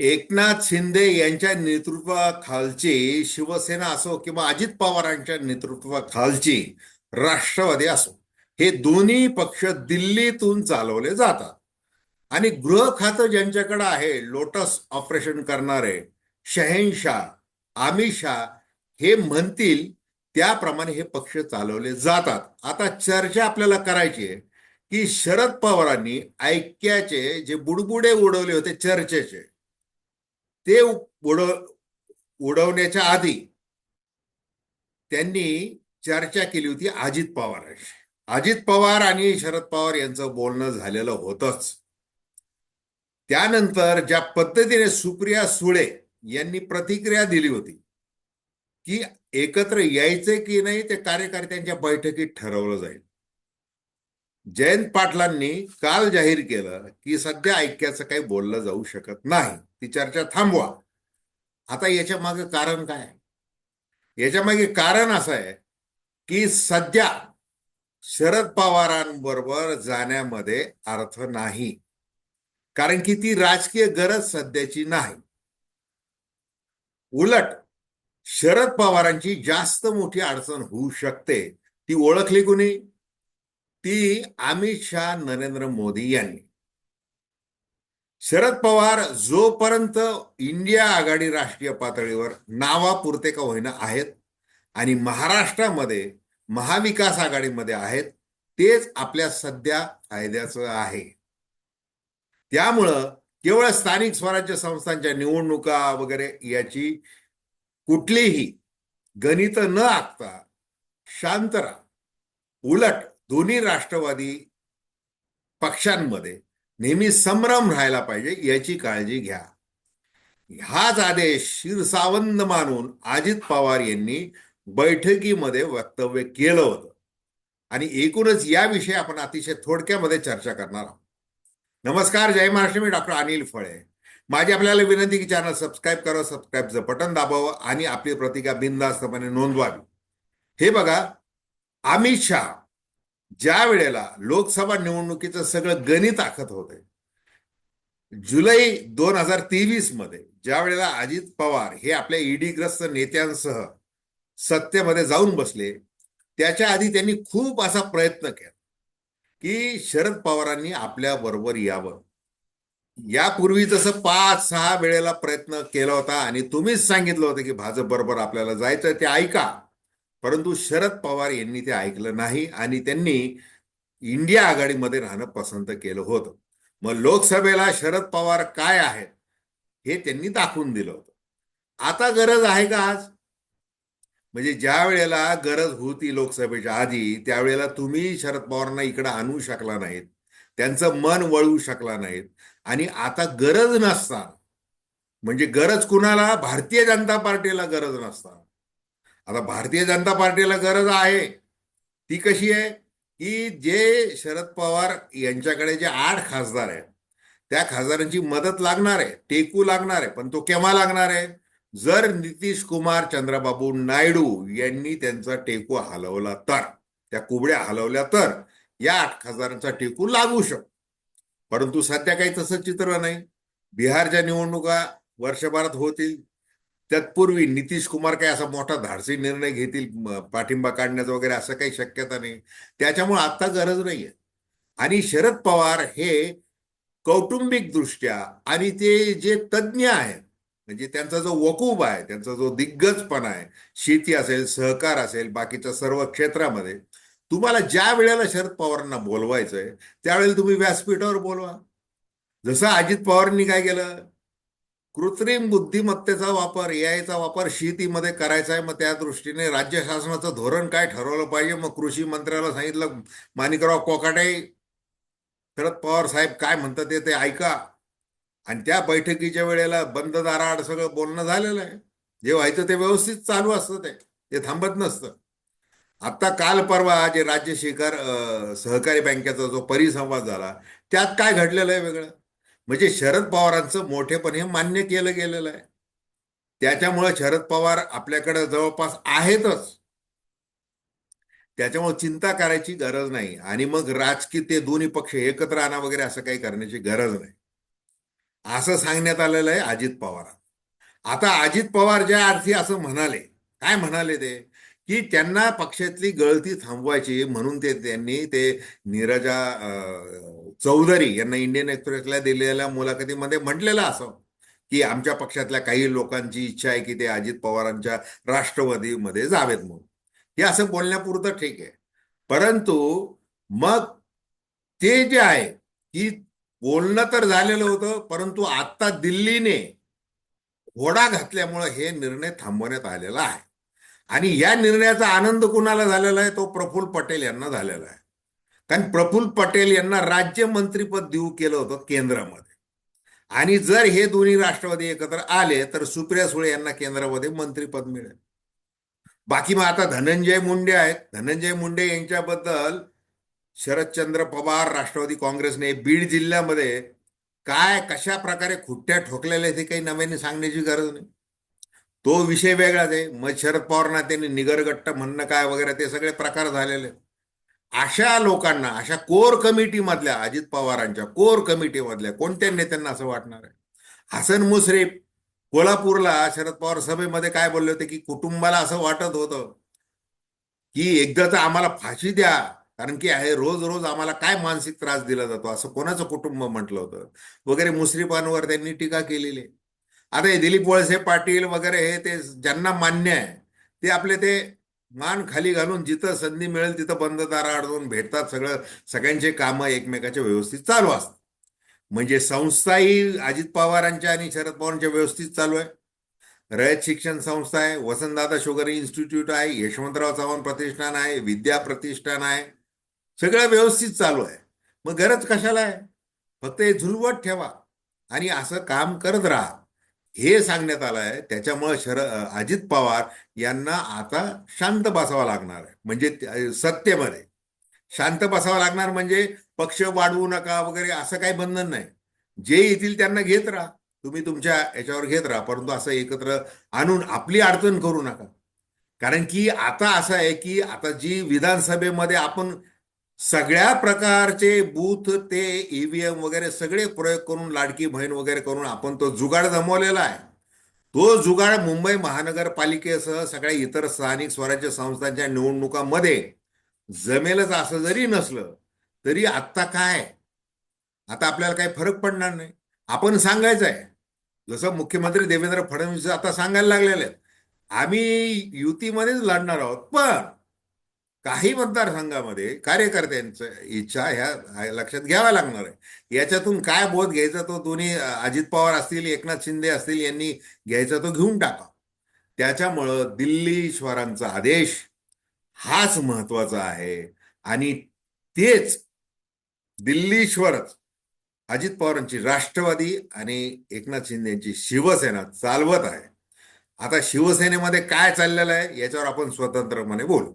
एकनाथ शिंदे यांच्या नेतृत्वाखालची शिवसेना असो किंवा अजित पवारांच्या नेतृत्वाखालची राष्ट्रवादी असो हे दोन्ही पक्ष दिल्लीतून चालवले जातात. आणि गृह खातं ज्यांच्याकडे आहे लोटस ऑपरेशन करणारे शहेनशाह अमित शाह हे म्हणतील त्याप्रमाणे हे पक्ष चालवले जातात. आता चर्चा आपल्याला करायची आहे की शरद पवारांनी ऐक्याचे जे बुडबुडे उडवले होते चर्चेचे ते उडव उडवण्याच्या आधी त्यांनी चर्चा केली होती अजित पवारांशी. अजित पवार आणि शरद पवार यांचं बोलणं झालेलं होतच. त्यानंतर ज्या पद्धतीने सुप्रिया सुळे यांनी प्रतिक्रिया दिली होती की एकत्र यायचे की नाही ते कार्यकर्त्यांच्या बैठकीत ठरवलं जाईल. जयंत पाटलांनी काल जाहीर केलं की सध्या ऐक्याचं काही बोललं जाऊ शकत नाही. ती चर्चा थांबवा. आता याच्या मागे कारण काय? याच्या मागे कारण असं आहे की सध्या शरद पवारांबरोबर जाण्यामध्ये अर्थ नाही. कारण की ती राजकीय गरज सध्याची नाही. उलट शरद पवारांची जास्त मोठी अडचण होऊ शकते. ती ओळखली कुणी? ती अमित शाह नरेंद्र मोदी यांनी. शरद पवार जोपर्यंत इंडिया आघाडी राष्ट्रीय पातळीवर नावापुरते का होईना आहेत आणि महाराष्ट्रामध्ये महाविकास आघाडीमध्ये आहेत तेच आपल्या सध्या फायद्याचं आहे. त्यामुळं केवळ स्थानिक स्वराज्य संस्थांच्या निवडणुका वगैरे याची कुठलीही गणित न आखता शांत राहा. उलट दोन्ही राष्ट्रवादी पक्षांमध्ये नेहमी संभ्रम राहायला पाहिजे याची काळजी घ्या. हाच आदेश शिरसावंद मानून अजित पवार यांनी बैठकीमध्ये वक्तव्य केलं होतं. आणि एकूणच याविषयी आपण अतिशय थोडक्यामध्ये चर्चा करणार आहोत. नमस्कार जय महाराष्ट्र मी डॉक्टर अनिल फळे. माझी आपल्याला विनंती की चॅनल सबस्क्राईब करा सबस्क्राईबचं बटन दाबावं आणि आपली प्रतिका बिनधास्तपणे नोंदवावी. हे बघा अमित शाह ज्या वेळेला लोकसभा निवडणुकीचं सगळं गणित आखत होते जुलै दोन हजार तेवीसमध्ये ज्या वेळेला अजित पवार हे आपल्या ईडीग्रस्त नेत्यांसह सत्तेमध्ये जाऊन बसले त्याच्या आधी त्यांनी खूप असा प्रयत्न केला की शरद पवारांनी आपल्या बरोबर यावं. यापूर्वी जसं पाच सहा वेळेला प्रयत्न केला होता आणि तुम्हीच सांगितलं होतं की भाजप बरोबर आपल्याला जायचं ते ऐका. परंतु शरद पवार यांनी ते ऐकलं नाही आणि त्यांनी इंडिया आघाडीमध्ये राहणं पसंत केलं होतं. मग लोकसभेला शरद पवार काय आहेत हे त्यांनी दाखवून दिलं होतं. आता गरज आहे का आज? म्हणजे ज्या वेळेला गरज होती लोकसभेच्या आधी त्यावेळेला तुम्ही शरद पवारांना इकडं आणू शकला नाहीत. त्यांचं मन वळवू शकला नाहीत. आणि आता गरज नसता म्हणजे गरज कुणाला? भारतीय जनता पार्टीला गरज नसता आता भारतीय जनता पार्टीला गरज आहे. ती कशी आहे? की जे शरद पवार यांच्याकडे जे आठ खासदार आहेत त्या खासदारांची मदत लागणार आहे टेकू लागणार आहे पण तो केव्हा लागणार आहे? जर नितीश कुमार चंद्रबाबू नायडू यांनी त्यांचा टेकू हलवला तर त्या कुबड्या हलवल्या तर या आठ खासदारांचा टेकू लागू शकतो. परंतु सध्या काही तसं चित्र नाही. बिहारच्या निवडणुका वर्षभरात होतील. तत्पूर्वी नितीश कुमार काही असा मोठा धाडसी निर्णय घेतील पाठिंबा काढण्याचा वगैरे असं काही शक्यता नाही. त्याच्यामुळे आता गरज नाहीये. आणि शरद पवार हे कौटुंबिक दृष्ट्या आणि ते जे तज्ज्ञ आहेत म्हणजे त्यांचा जो वकूब आहे त्यांचा जो दिग्गजपणा आहे शेती असेल सहकार असेल बाकीच्या सर्व क्षेत्रामध्ये तुम्हाला ज्या वेळेला शरद पवारांना बोलवायचंय त्यावेळेला तुम्ही व्यासपीठावर बोलवा. जसं अजित पवारांनी काय केलं? कृत्रिम बुद्धिमत्तेचा वापर एआयचा वापर शेतीमध्ये करायचा आहे मग त्या दृष्टीने राज्य शासनाचं धोरण काय ठरवलं पाहिजे? मग कृषी मंत्र्याला सांगितलं माणिकराव कोकाटे शरद पवार साहेब काय म्हणतात ते ते ऐका. आणि त्या बैठकीच्या वेळेला बंद दाराआड सगळं बोलणं झालेलं आहे. जे व्हायचं ते व्यवस्थित चालू असतं ते ते थांबत नसतं. आता काल परवा जे राज्य शिकार सहकारी बँकेचा जो परिसंवाद झाला त्यात काय घडलेलं आहे वेगळं? म्हणजे शरद पवारांचं मोठेपण हे मान्य केलं गेलेलं आहे. त्याच्यामुळे शरद पवार आपल्याकडे जवळपास आहेतच. त्याच्यामुळे चिंता करायची गरज नाही. आणि मग राजकीय ते दोन्ही पक्ष एकत्र आणा वगैरे असं काही करण्याची गरज नाही. असं सांगण्यात आलेलं आहे अजित पवार आता अजित पवार ज्या अर्थी असं म्हणाले काय म्हणाले ते? की त्यांना पक्षातली गळती थांबवायची म्हणून ते त्यांनी ते नीरजा अं, चौधरी यांना इंडियन एक्सप्रेसला दिलेल्या मुलाखतीमध्ये म्हटलेलं असं की आमच्या पक्षातल्या काही लोकांची इच्छा आहे की ते अजित पवारांच्या राष्ट्रवादीमध्ये जावेत म्हणून. हे असं बोलण्यापुरतं ठीक आहे. परंतु मग ते जे आहे की बोलणं तर झालेलं होतं परंतु आता दिल्लीने घोडा घातल्यामुळे हे निर्णय थांबवण्यात आलेला आहे. आणि या निर्णयाचा आनंद कुणाला झालेला आहे? तो प्रफुल्ल पटेल यांना झालेला आहे. कारण प्रफुल्ल पटेल यांना राज्यमंत्रीपद देऊ केलं होतं केंद्रामध्ये. आणि जर हे दोन्ही राष्ट्रवादी एकत्र आले तर सुप्रिया सुळे यांना केंद्रामध्ये मंत्रीपद मिळेल. बाकी मग आता धनंजय मुंडे आहेत. धनंजय मुंडे यांच्याबद्दल शरदचंद्र पवार राष्ट्रवादी काँग्रेसने बीड जिल्ह्यामध्ये काय कशा प्रकारे खुट्ट्या ठोकलेल्या ते काही नव्याने सांगण्याची गरज नाही. तो विषय वेगळाच आहे. मग शरद पवारांना त्यांनी निगरगट्ट म्हणणं काय वगैरे ते सगळे प्रकार झालेले. अशा लोकांना अशा कोर कमिटीमधल्या अजित पवारांच्या कोर कमिटीमधल्या कोणत्या नेत्यांना असं वाटणार आहे? हसन मुश्रीफ कोल्हापूरला शरद पवार सभेमध्ये काय बोलले होते की कुटुंबाला असं वाटत होतं की एकदाच आम्हाला फाशी द्या कारण की आहे रोज रोज आम्हाला काय मानसिक त्रास दिला जातो असं कोणाचं कुटुंब म्हटलं होतं? वगैरे मुश्रीफांवर त्यांनी टीका केलेली आहे. आता हे दिलीप वळसे पाटील वगैरे हे ते ज्यांना मान्य आहे ते आपले ते मान खाली घालून जिथं संधी मिळेल तिथं बंद दारा अडवून भेटतात सगळं सगळ्यांचे कामं एकमेकाच्या व्यवस्थित चालू असतात. म्हणजे संस्थाही अजित पवारांच्या आणि शरद पवारांच्या व्यवस्थित चालू आहे. रयत शिक्षण संस्था आहे वसंतदादा शुगर इन्स्टिट्यूट आहे यशवंतराव चव्हाण प्रतिष्ठान आहे विद्या प्रतिष्ठान आहे सगळं व्यवस्थित चालू आहे. मग गरज कशाला आहे? फक्त हे झुलवत ठेवा आणि असं काम करत राहा. हे सांगण्यात आलं आहे त्याच्यामुळे शर अजित पवार यांना आता शांत बसावा लागणार आहे. म्हणजे सत्तेमध्ये. शांत बसावा लागणार म्हणजे पक्ष वाढवू नका वगैरे असं काही बंधन नाही. जे येतील त्यांना घेत राहा. तुम्ही तुमच्या याच्यावर घेत राहा. परंतु असं एकत्र आणून आपली अडचण करू नका. कारण की आता असं आहे की आता जी विधानसभेमध्ये आपण सगळ्या प्रकारचे बूथ ते ईव्हीएम वगैरे सगळे प्रयोग करून लाडकी बहीण वगैरे करून आपण तो जुगाड जमवलेला आहे. तो जुगाड मुंबई महानगरपालिकेसह सगळ्या इतर स्थानिक स्वराज्य संस्थांच्या निवडणुकांमध्ये जमेलच असं जरी नसलं तरी आत्ता काय? आता आपल्याला काही फरक पडणार नाही. आपण सांगायचं आहे. जसं मुख्यमंत्री देवेंद्र फडणवीस आता सांगायला लागलेले आहेत. आम्ही युतीमध्येच लढणार आहोत पण काही मतदारसंघामध्ये कार्यकर्त्यांचं इच्छा ह्या लक्षात घ्याव्या लागणार आहे. याच्यातून काय बोध घ्यायचा तो दोन्ही अजित पवार असतील एकनाथ शिंदे असतील यांनी घ्यायचा तो घेऊन टाका. त्याच्यामुळं दिल्लीश्वरांचा आदेश हाच महत्त्वाचा आहे. आणि तेच दिल्लीश्वरच अजित पवारांची राष्ट्रवादी आणि एकनाथ शिंदे यांची शिवसेना चालवत आहे. आता शिवसेनेमध्ये काय चाललेलं आहे याच्यावर आपण स्वतंत्रपणे बोलू.